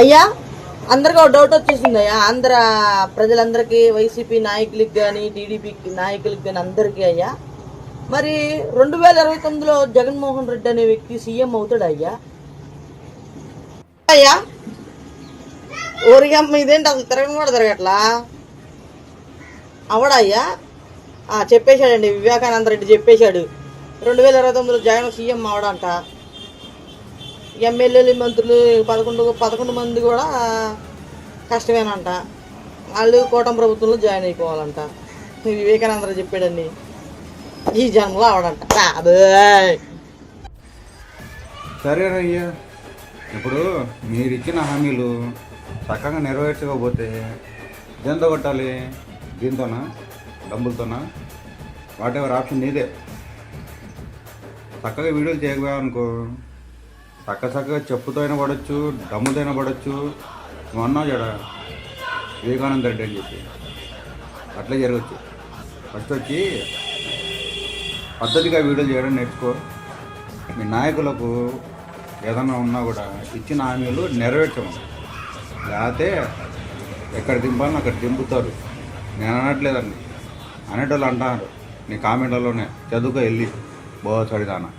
అయ్యా అందరికీ ఒక డౌట్ వచ్చేసింది అయ్యా. ఆంధ్ర ప్రజలందరికీ వైసీపీ నాయకులకి కానీ టీడీపీ నాయకులకి కానీ అందరికీ అయ్యా. మరి రెండు వేల ఇరవై తొమ్మిదిలో జగన్మోహన్ రెడ్డి అనే వ్యక్తి సీఎం అవుతాడు అయ్యా? అయ్యా ఊరికమ్మ ఇదేంటి అసలు తిరగని కూడా తిరగట్లా అవడయ్యా చెప్పేశాడండి వివేకానంద రెడ్డి చెప్పేశాడు. రెండు వేల ఇరవై తొమ్మిదిలో జగన్ సీఎం అవడంట. ఎమ్మెల్యేలు మంత్రులు పదకొండు పదకొండు మంది కూడా కష్టమేనంట. వాళ్ళు కూటమి ప్రభుత్వంలో జాయిన్ అయిపోవాలంట. ఈ వివేకానంద చెప్పాడండి ఈ జన్మలో అవడంట సరే సరేనయ్యా ఇప్పుడు మీరు ఇచ్చిన హామీలు చక్కగా నెరవేర్చకపోతే దేంతో కొట్టాలి దీంతోనా? డబ్బులతోనా? వాట్ ఎవర్ ఆప్షన్ నీదే. చక్కగా వీడియోలు చేయకపోయావనుకో చక్కచక్కగా చెప్పుతో అయినా పడవచ్చు డమ్ముతో అయినా పడవచ్చు నువ్వు అన్నావు జడ. వివేకానంద రెడ్డి అని చెప్పి. అట్లే జరగచ్చు. ఫస్ట్ వచ్చి పద్ధతిగా వీడియోలు చేయడం నేర్చుకో. మీ నాయకులకు ఏదన్నా ఉన్నా కూడా ఇచ్చిన హామీలు నెరవేర్చము లేకపోతే ఎక్కడ దింపాలని అక్కడ దింపుతారు. నేను అనట్లేదండి. అనేటోళ్ళు అంటారు నీ కామెంట్లలోనే చదువుకో వెళ్ళి. బోసడిదానా